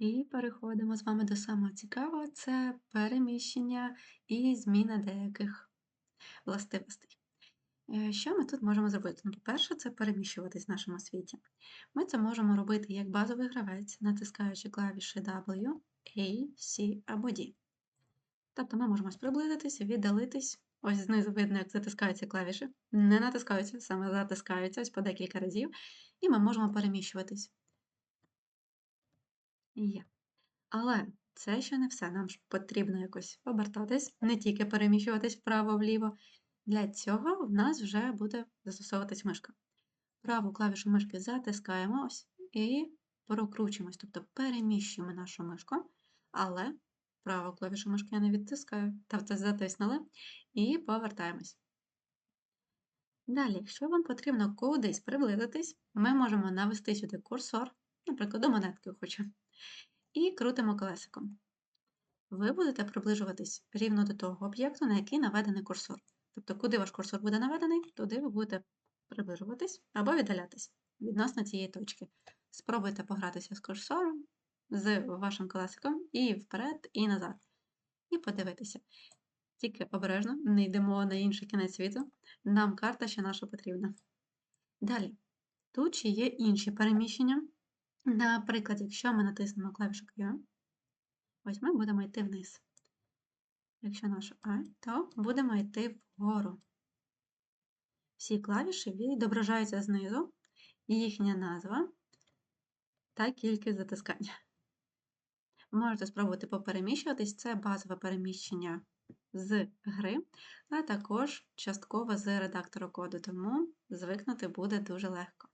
І переходимо з вами до самого цікавого це переміщення і зміна деяких властивостей. Е, Що ми тут можемо зробити? Ну, по-перше, це переміщуватись в нашому світі. Ми це можемо робити як базовий гравець, натискаючи клавіші W, A, C або D. Тобто ми можемо приблизитись, віддалитись. Ось знизу видно, як затискаються клавіші. Не натискаються, саме затискаються ось по декілька разів. І ми можемо переміщуватись. Є. Але це ще не все. Нам ж потрібно якось обертатись, не тільки переміщуватись вправо-вліво. Для цього в нас вже буде застосовуватись мишка. Праву клавішу мишки затискаємо ось і прокручуємось, тобто переміщуємо нашу мишку, але праву клавішу мишки я не відтискаю, тобто затиснули, і повертаємось. Далі, якщо вам потрібно кудись приблизитись, ми можемо навести сюди курсор, наприклад, до монетки хочу, і крутимо колесиком. Ви будете приближуватись рівно до того об'єкту, на який наведений курсор. Тобто, куди ваш курсор буде наведений, туди ви будете приближуватись або віддалятись відносно цієї точки. Спробуйте погратися з курсором, з вашим колесиком, і вперед, і назад. І подивитися. Тільки обережно, не йдемо на інший кінець світу. Нам карта ще наша потрібна. Далі. Тут ще є інші переміщення. Наприклад, якщо ми натиснемо клавішу Q, ось ми будемо йти вниз. Якщо наша А, то будемо йти вгору. Всі клавіші відображаються знизу, і їхня назва та кількість затискання. Можете спробувати попереміщуватись, це базове переміщення з гри, а також частково з редактору коду, тому звикнути буде дуже легко.